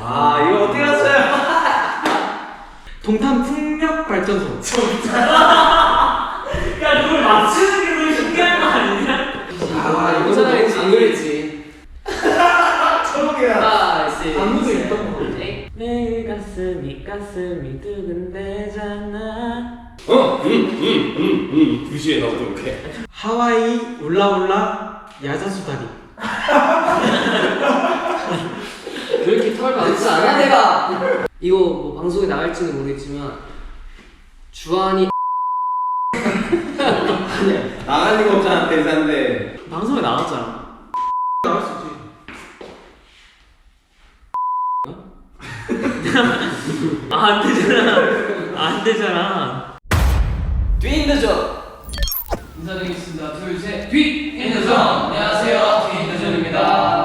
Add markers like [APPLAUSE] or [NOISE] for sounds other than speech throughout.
아 이거 어떻게 알았어요? [LAUGHS] 동탄 풍력 발전소. [LAUGHS] 야 그걸 맞추는 게 너무 신기한 거 아니냐? 아, 이거. 안 그랬지. 하나, 셋, 안무도 셋, 있던 거. 넷. 내 가슴이 가슴이 두근대잖아 어, 응응응응 2시에 나오도록 해. 하와이 울라울라 야자수다리. [LAUGHS] 왜 이렇게 털 많지 않아 내가? 이거 뭐 방송에 나갈지는 모르겠지만 주한이 나갈 리가 없잖아 대사인데. 방송에 나왔잖아 나올 수 있지. 아, 안 되잖아 안 되잖아 뒤인더전 인사드리겠습니다. 둘, 셋, 뒤 인더전. 안녕하세요, 뒤인더전입니다.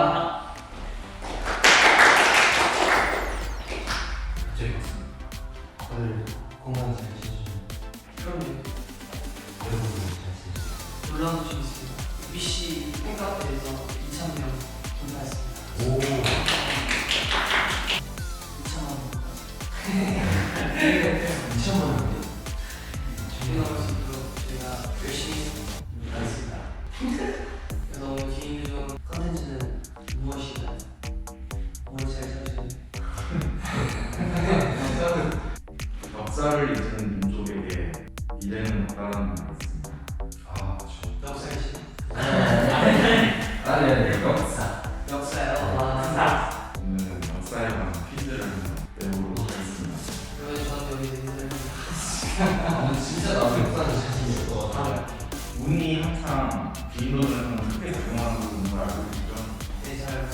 크게 작용하는 걸 알고 계시죠? 네, 잘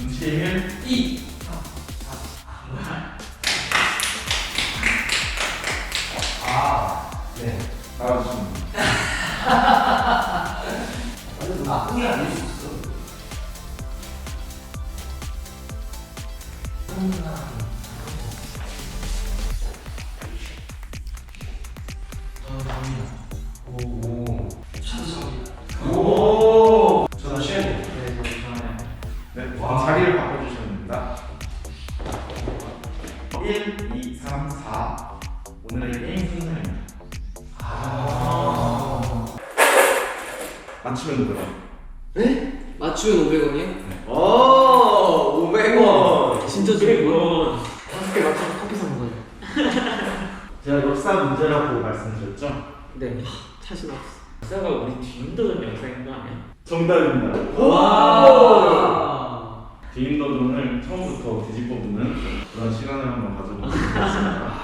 운치의 힘 이. 아네 나와주시면 됩니다. 완전 나쁘게 아닐 수 오늘의 게임 순서입니다. 맞추면 되요 네? 맞추면 500원이요? 오 500원. 진짜 좋은 그리고 다섯 개 맞춰서 커피 사는 거예요. [LAUGHS] 제가 역사 문제라고 말씀드렸죠? 네. 자신 없어. 역사가 우리 뒤인도전 영상인 거 아니야? 정답입니다. 와. 비인더전을 처음부터 뒤집어보는 그런 시간을 한번 가져보도록 하겠습니다.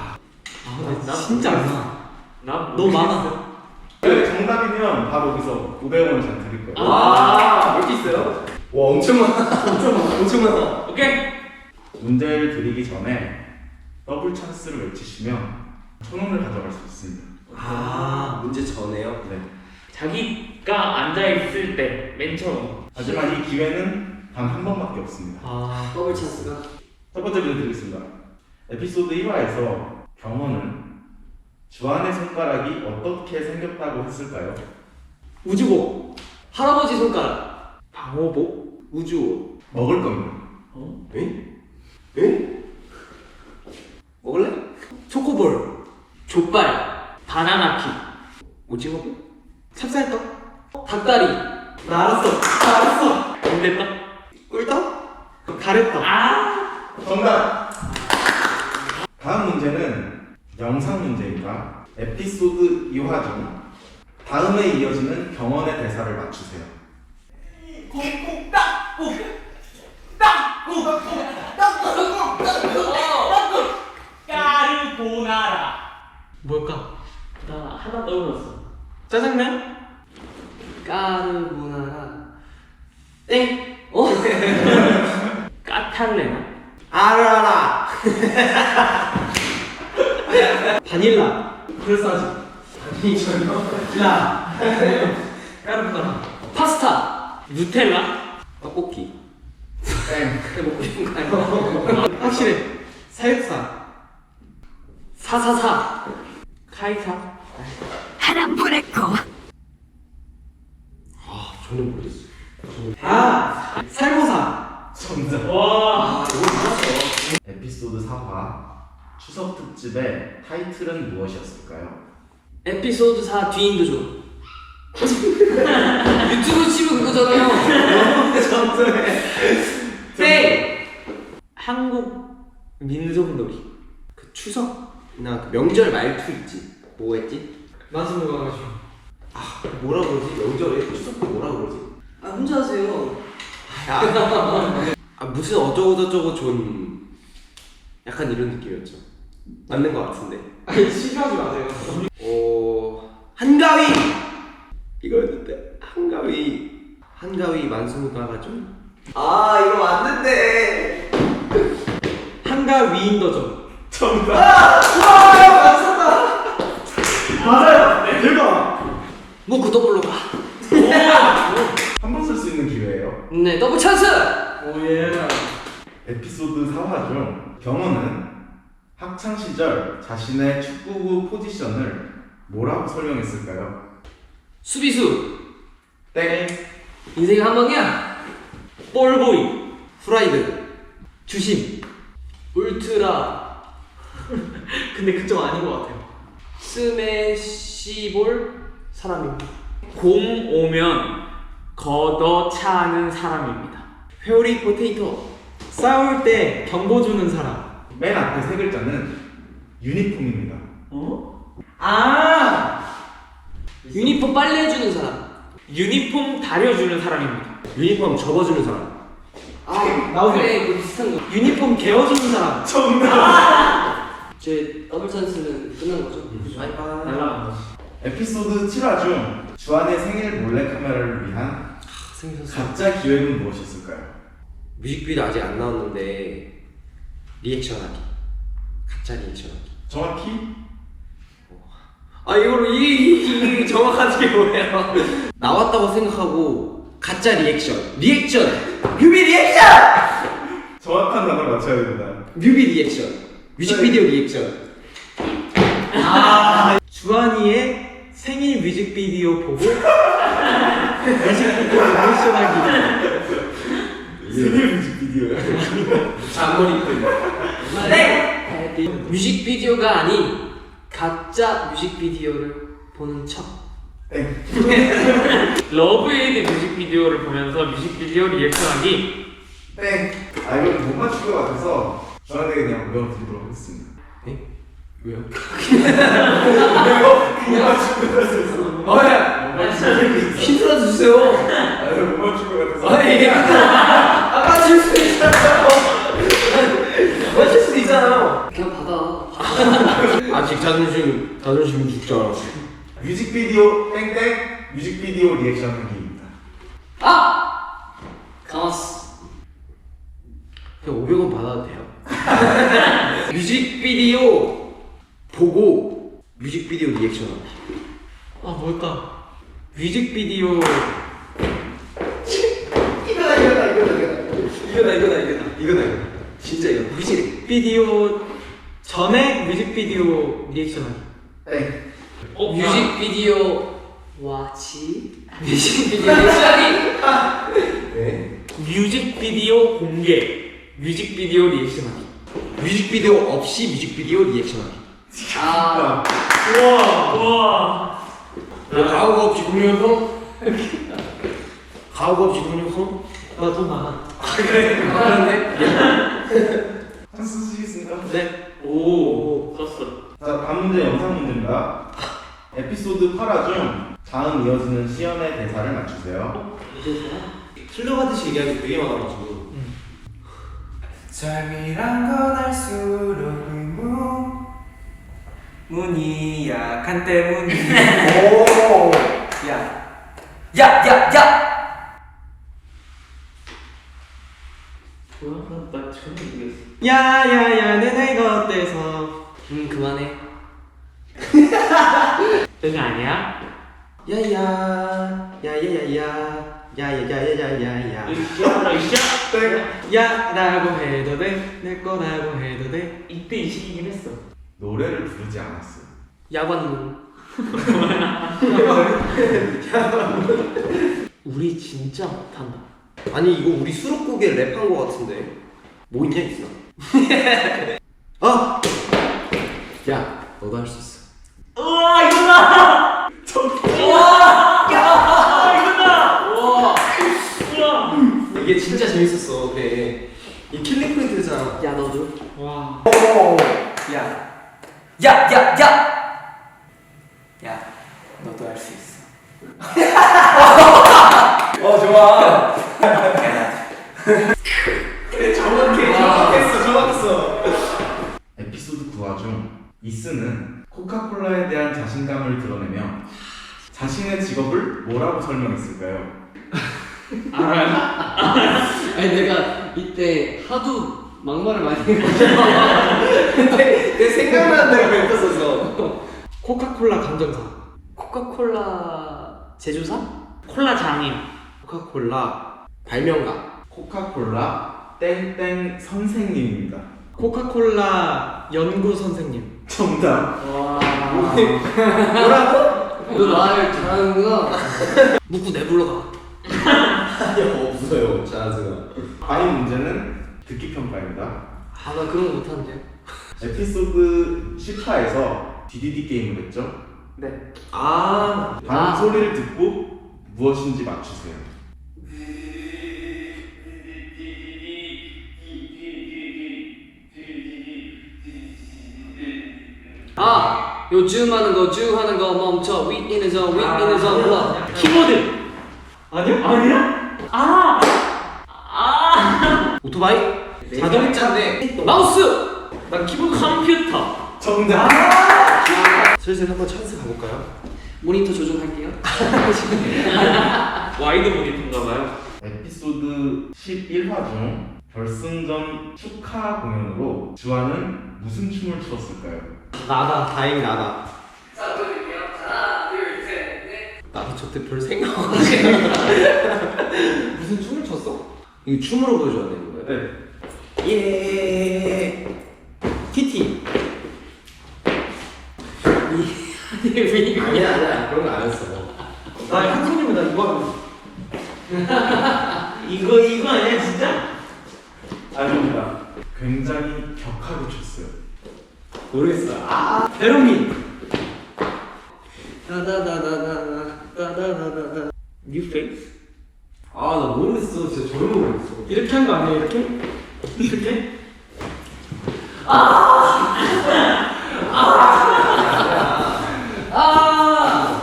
아, 근데 진짜 많아. 나 너무 많아. 네, 정답이면 바로 여기서 500원을 제가 드릴 거예요. 와 이렇게 있어요? 와 엄청 많아. 엄청 많아. 엄청 많아. 오케이 문제를 드리기 전에 더블 찬스를 외치시면 천 원을 가져갈 수 있습니다. 아 문제 전에요? 네. 자기가 앉아 있을 때 맨 처음 하지만 이 기회는 단 한 번밖에 없습니다. 아. 더블 찬스가 첫 번째 문제 드리겠습니다. 에피소드 1화에서 경호는 주한의 손가락이 어떻게 생겼다고 했을까요? 우주복. 할아버지 손가락. 방호복. 우주옷. 먹을 겁니다. 어? 에? 에? 먹을래? 초코볼. 족발. 바나나키 오징어볼? 찹쌀떡. 닭다리. 나 알았어. 나 알았어. 근데 꿀떡. 가래떡. 아 정답! 다음 문제는 영상 문제입니다. 에피소드 2화 중 다음에 이어지는 경원의 대사를 맞추세요. 까르보나라 뭘까? 나 하나 떠올랐어 짜장면? 까르보나라. 땡. 어? [LAUGHS] 까탈레나 알아라. [LAUGHS] 바닐라. 그럴싸하지. 아니 전혀. 야. 까르보나라. 파스타. 누텔라 떡볶이. 땡. 먹고 싶은 거 아니야? 확실해. 사육사. 사사사. 카이사 저는 모르겠어. 아. 살모사. 정답. 와아 이거 특집의 타이틀은 무엇이었을까요? 에피소드 4 뒤인도죠. [LAUGHS] 유튜브 치면 그거잖아요. 땡! [LAUGHS] 한국 민속놀이. 그 추석이나 그 명절 말투 있지. 뭐 했지? 만수무강 가죠. 뭐라 그러지? 명절에 추석 때 뭐라 그러지? 아 혼자 하세요. 아 무슨 어쩌고저쩌고 존 약간 이런 느낌이었죠. 맞는 것 같은데. 아니 싫어하지 마세요. 어 한가위 이거였는데 한가위 한가위 만수무가가 좀. 아 이거 맞는데. 한가 위인더죠. 뭐 구더블로 가. 한 번 쓸 수 있는 기회예요. 네 더블 찬스. 오예. 에피소드 4화 중 경호는 학창 시절 자신의 축구부 포지션을 뭐라고 설명했을까요? 수비수. 땡. 인생이 한 방이야. 볼보이. 프라이드 주심. 울트라. [LAUGHS] 근데 그쪽 아닌 것 같아요. 스매시볼 사람입니다. 공 오면 걷어차는 사람입니다. 회오리 포테이토 싸울 때 경고 주는 사람. 맨 앞에 세 글자는 유니폼입니다. 어? 아. 유니폼 빨래 해주는 사람. 유니폼 다려주는 사람입니다. 유니폼 접어주는 사람. 아 나오네. 그래 그 비슷한 거. 유니폼 개어주는 사람. 제 더블 찬스는 끝난 거죠? 날라간 거지. 에피소드 7화 중 주한의 생일 몰래 카메라를 위한 생선수 가짜 기획은 무엇이었을까요? 뮤직비디오 아직 안 나왔는데 리액션하기. 가짜 리액션하기. 정확히? 아 이거로 이게, 이게, 이게 정확한 게 뭐예요? 나왔다고 생각하고 가짜 리액션. 리액션! 뮤비 리액션! 정확한 단어 맞춰야 됩니다. 뮤비 리액션. 뮤직비디오 리액션. 주한이의 생일 뮤직비디오 보고 뮤직비디오 리액션하기. 생일 뮤직비디오요. 잔머리 끈 네. 뮤직비디오가 아닌 가짜 뮤직비디오를 보는 척. [LAUGHS] 러브에이드 뮤직비디오를 보면서 뮤직비디오 리액션하기. 땡. 아 이건 못 맞출 것 같아서 저한테 그냥 외워드리도록 하겠습니다. 왜요? [LAUGHS] 힌트라도 주세요 아 이거 못 맞출 것 같아서. 아 맞출 수 있잖아요 맞출 수 있잖아요 그냥 받아. [LAUGHS] 아직 자존심 자존심 죽잖아 뮤직비디오 땡땡 뮤직비디오 리액션 하기입니다. 아! 가만스. 그냥 500원 받아도 돼요 [LAUGHS] 뮤직비디오 보고 뮤직비디오 리액션 하기 아 뭘까? 뮤직비디오 이거다 이거다 이거다 이거다 이거다 이거다 이거다 이거다 진짜 이거 뮤직 비디오 전에 뮤직비디오 리액션 하기. 땡. 어, 뮤직비디오 와치. 뮤직비디오 리액션이. [LAUGHS] 네 뮤직비디오 공개. 뮤직비디오 리액션 하기. 뮤직비디오 없이 뮤직비디오 리액션하기 아. 우와. 우와. 가오가 없이 동영상 가오가 없이 동영상 나돈 많아. [LAUGHS] 찬스 쓰시겠습니까? 네. 오. 썼어. 자 다음 문제 영상 문제입니다. 에피소드 8화 중 다음 이어지는 시연의 대사를 맞추세요. 흘러가듯이 얘기하는 게 되게 많아가지고 삶이란 건 알수록 의무 문이 약한 때문이 야 야, 야, 야! 뭐야? 나 전혀 모르겠어. 야야야 내 내가 어때서? 음, 그만해. 응 아니야? 야야 야야야야 야야야야야야 으쌰 으쌰. 야라고 해도 돼, 내 거라고 해도 돼. 이때 이 시기긴 했어. 노래를 부르지 않았어요. 야관문. 우리 진짜 못한다. 아니 이거 우리 수록곡에 랩한 거 같은데 뭐 있냐 있어 아 야 너도 할 수 있어 우와 이거다. 이게 진짜 재밌었어 그래 이 킬링 포인트잖아 야 너도. 와. 야. 야, 야, 야. 야, 너도 할 수 있어. 어, [LAUGHS] 좋아. 그래 정확해 정확했어 정확했어 에피소드 9화 중 이스는 코카콜라에 대한 자신감을 드러내며 자신의 직업을 뭐라고 설명했을까요? [LAUGHS] 아니 내가 이때 하도 막말을 많이 해가지고 근데 [LAUGHS] 내 생각나는 대로 뱉었었어 코카콜라 감정사 코카콜라 제조사? 콜라 장인. 코카콜라 발명가 코카콜라 땡땡 선생님입니다. 코카콜라 연구 선생님 정답. 와. 뭐라고? 너 나를 잘하는구나. 묵고 내불러 가. 아니요 없어요 자스가 다음 문제는 듣기 평가입니다. 아 나 그런 거 못하는데요. 에피소드 10화에서 DDD 게임을 했죠. 네. 아 방금 아. 소리를 듣고 무엇인지 맞추세요. 아 요즘 하는 거, 주 하는 거 멈춰. 윗 있는 저, 윗 있는 저 불러. 키보드. 아니요? 아니야? 아. 오토바이? 자동차인데 마우스. 난 키보드 컴퓨터. 정답. 슬슬 한번 찬스 가볼까요? 모니터 조정할게요. [LAUGHS] 와이드 모니터인가봐요. 에피소드 11화 중 결승전 축하 공연으로 주아는 무슨 춤을 추었을까요? 나다 다행히 나다 자, 보여드릴게요. 하나, 둘, 셋, 넷. 나도 저때 별 생각 없이 [LAUGHS] 무슨 춤을 췄어? 이거 춤으로 보여줘야 되는 거야? 네. 예 키티 아니야 아니야 그런 거 안 했어 나 한손님은 나 이거 [LAUGHS] 이거 이거 아니야 진짜? 아닙니다. 굉장히 격하게 췄어요. 모르겠어 아 에로미 다다다다다다 다다다다다. 뉴페이스? 아나 모르겠어 진짜 전혀 모르겠어 이렇게 한 거 아니에요 이렇게? 이렇게? 아! 아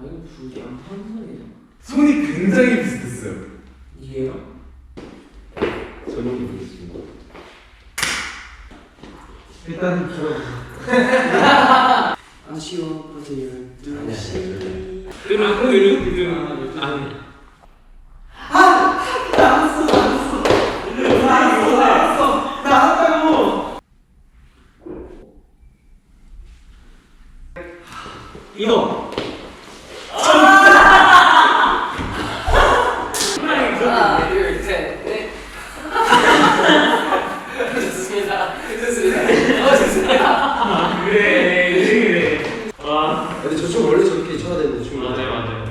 이거 불이 안 하는 소리죠. 손이 굉장히 비슷했어요. 이게요? 전혀 모르겠습니다 일단 들어보세요 [LAUGHS] 아쉬워 벌써 열두 시. 뜨르 뜨르 뜨르. 아니. 이거 하나, 둘, 셋, 넷. 좋습니다. 좋습니다. 어, 좋습니다. 그래 그래. 와. 근데 저렇게 쳐야 되는데 춤 맞아요 맞아요.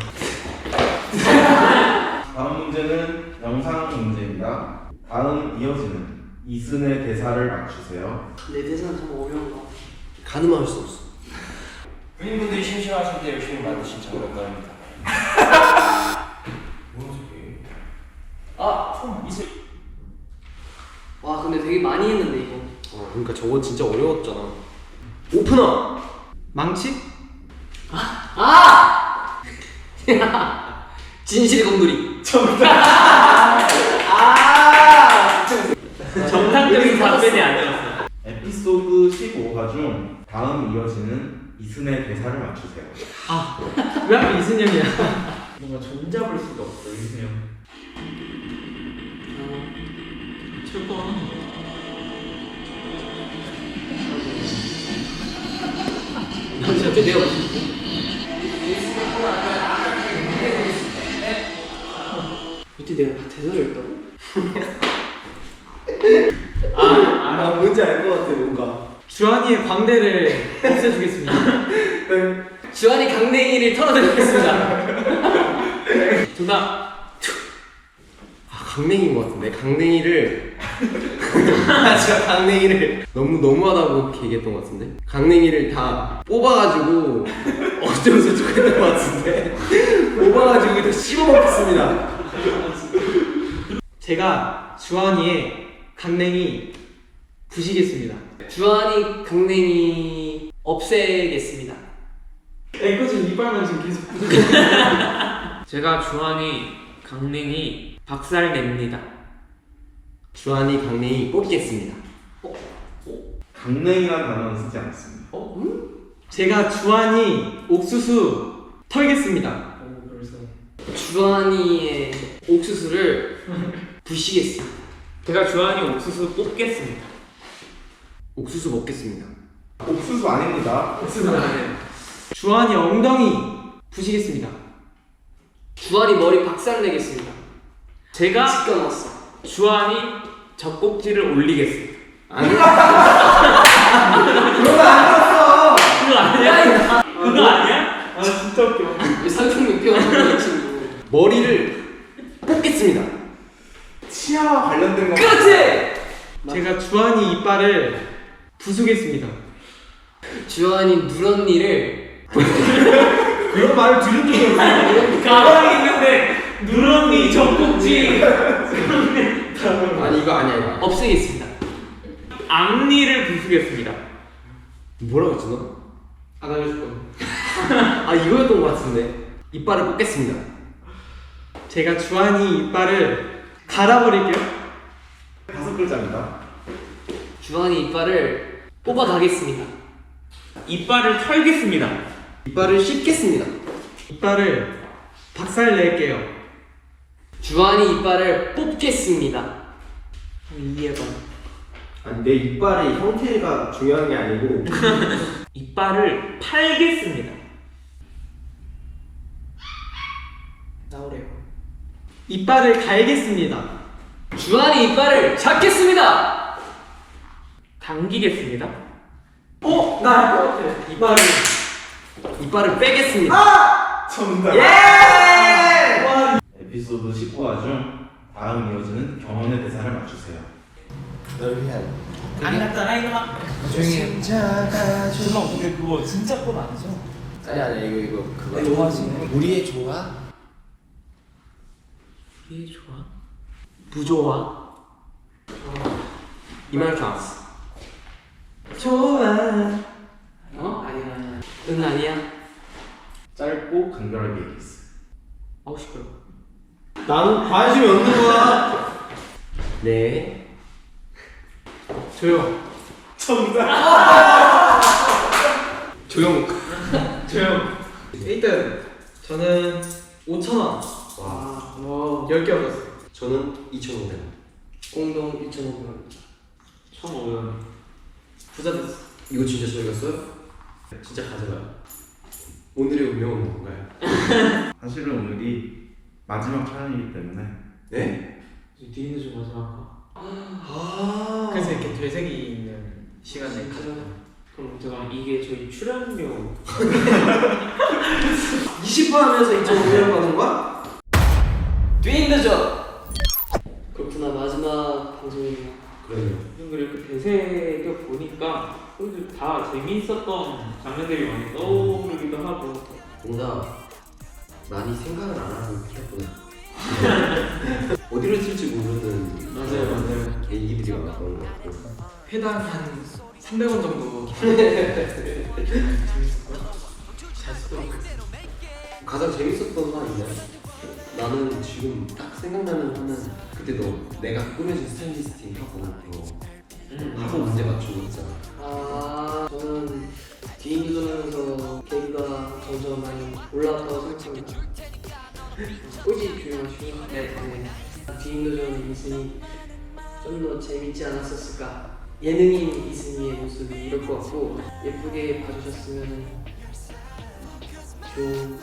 [LAUGHS] 다음 문제는 영상 문제입니다. 다음 이어지는 이순의 대사를 맞추세요. 내 대사는 참 어려운 거. 가늠할 수 없어 군인분들이 심심하실 때 열심히 만드신 장면입니다. [LAUGHS] 아, 와 근데 되게 많이 했는데 이거. 어 그러니까 저거 진짜 어려웠잖아 오프너 망치? 아! 진실 공돌이. 정상적인 답변이 아니었어. 에피소드 15화 중 다음 이어지는 이순의 대사를 맞추세요. 왜 하필 이순영이야 뭔가 종잡을 수가 없어 이승영. 최고 진짜 내가 이때 내가 대사를 했다고? 아 뭔지 알 것 같아 뭔가 주한이의 광대를 없애주겠습니다 [LAUGHS] 주한이 강냉이를 털어드리겠습니다. [LAUGHS] 정답 아 강냉이인 것 같은데 강냉이를 [LAUGHS] 제가 강냉이를 너무 너무하다고 그렇게 얘기했던 것 같은데 강냉이를 다 뽑아가지고 [LAUGHS] 저쩌고 했던 것 같은데 [LAUGHS] 뽑아가지고 일단 씹어 먹겠습니다 제가 주한이의 강냉이 부시겠습니다. 주한이 강냉이 없애겠습니다. 에코 지금 이빨만 지금 계속 부서. 제가 주한이 강냉이 박살 냅니다. 주한이 강냉이 뽑겠습니다 강냉이라는 단어는 쓰지 않았습니다. 제가 주한이 옥수수 털겠습니다. 주한이의 옥수수를 부시겠습니다. 제가 주한이 옥수수 뽑겠습니다. 옥수수 먹겠습니다 옥수수 아닙니다. 주한이 엉덩이 부시겠습니다. 주한이 머리 박살 내겠습니다. 제가 넣었어. 주한이 젖꼭지를 올리겠습니다. 아니 그거 아니야? 그거 아니야? 아 진짜 웃겨. 왜 상상력 친구. 머리를 뽑겠습니다 치아와 관련된 거. 그렇지. 제가 주한이 이빨을 부수겠습니다. 주한이 누런니를 [LAUGHS] 그런 말을 들은 적이 없어요 가방이 있는데 누런니 젖꼭지 [LAUGHS] [LAUGHS] [LAUGHS] 아니 이거 아니야 이거 없애겠습니다. 앞니를 부수겠습니다. 뭐라고 했지 너? 안 알려줄 거예요. 아 이거였던 것 같은데 이빨을 뽑겠습니다 제가 주한이 이빨을 갈아버릴게요. 다섯 글자입니다. 주한이 이빨을 뽑아 가겠습니다. 이빨을 털겠습니다. 이빨을 씹겠습니다 이빨을 박살 낼게요. 주한이 이빨을 뽑겠습니다. 이해봐. 아니 내 이빨의 형태가 중요한 게 아니고 [LAUGHS] 이빨을 팔겠습니다. 나오래요. 이빨을 갈겠습니다. 주한이 이빨을 잡겠습니다. 당기겠습니다. 어? 나 알 것 같아. 이빨을. 이빨을 빼겠습니다 정답. 와, 에피소드 19화 중 다음 이어지는 경원의 대사를 맞추세요. 널 위한 안 났잖아 이놈아. 조용히 해 설마 근데 그거 진짜 꽃 아니죠? 아니 아니 이거 이거 그거 너무하시네 우리의 조화 이게 좋아. 부조화. 이말 줄 알았어 좋아. 어? 아니야. 응 아니야. 짧고 간결하게 얘기했어요. 아우 시끄러. 난 관심이 없는 거야 네 조용. [LAUGHS] 조용 조용. 1등. 저는 5천 원. 와 와. 10개 얻었어요. 저는 2,500원 공동 1,500원. 1,500원. 부자 됐어. 이거 진짜 저희갔어요? 진짜 가져가요 오늘의 운명은 뭔가요? [LAUGHS] 사실은 오늘이 마지막 촬영이기 때문에 네? 뒤에 좀 마지막 아 그래서 이렇게 되새기 있는 시간에 가져가. 그럼 제가 이게 저희 출연료 20% 하면서 2,500원 받는 거야? 뒤인드죠. 그렇구나 마지막 방송이네요. 그래요 이걸 이렇게 되새겨 보니까 그래도 다 재미있었던 장면들이 많이 떠오르기도 하고 뭔가 많이 생각을 안 하고 했구나 어디로 튈지 모르는 맞아요, 맞아요. 얘기들이 많았던 것 같고 회당 한 300원 정도. 잘 [LAUGHS] 쓰더라고요. 가장 재밌었던 화 있나요? 나는 지금 딱 생각나는 하는 그때 너 내가 꾸며준 스타일리스트 하고 그거 하고 문제 맞추고 있잖아 아 저는 뒤인도전하면서 계기가 점점 많이 올라왔다고 생각합니다. 꼴찌 조용하시고 네. 네. 뒤인도전이 있으니 좀 더 재밌지 않았었을까 예능인 이승희의 모습이 이럴 것 같고 예쁘게 봐주셨으면 좋은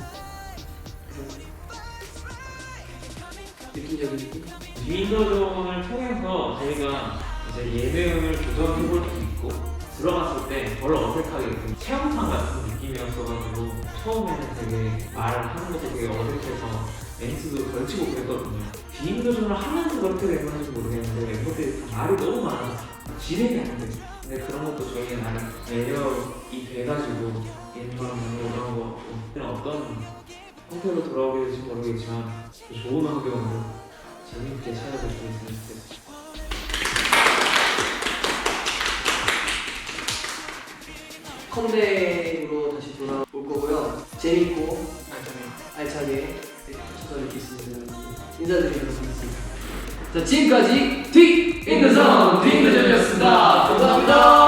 느낌적인 느낌? 비인더전을 통해서 저희가 이제 예능을 도전해볼 수 있고 들어갔을 때 별로 어색하게 좀 체험상 같은 느낌이었어가지고 처음에는 되게 말하는 것도 되게 어색해서 멘트도 걸치고 그랬거든요. 개인 도전을 하면서 그렇게 된 건지 모르겠는데 멤버들이 다 말이 너무 많아서 진행이 안 돼. 근데 그런 것도 저희의 나름 매력이 돼가지고 인방 이런 거 어떤 형태로 돌아오게 될지 모르겠지만 좋은 환경으로 재밌게 찾아볼 수 있으면 좋겠어요. 컴백으로 다시 돌아올 거고요. 재밌고 알차게 찾아뵙겠습니다. 인사드리도록 하겠습니다. 자 지금까지 티 인더선 딩더전이었습니다. 감사합니다.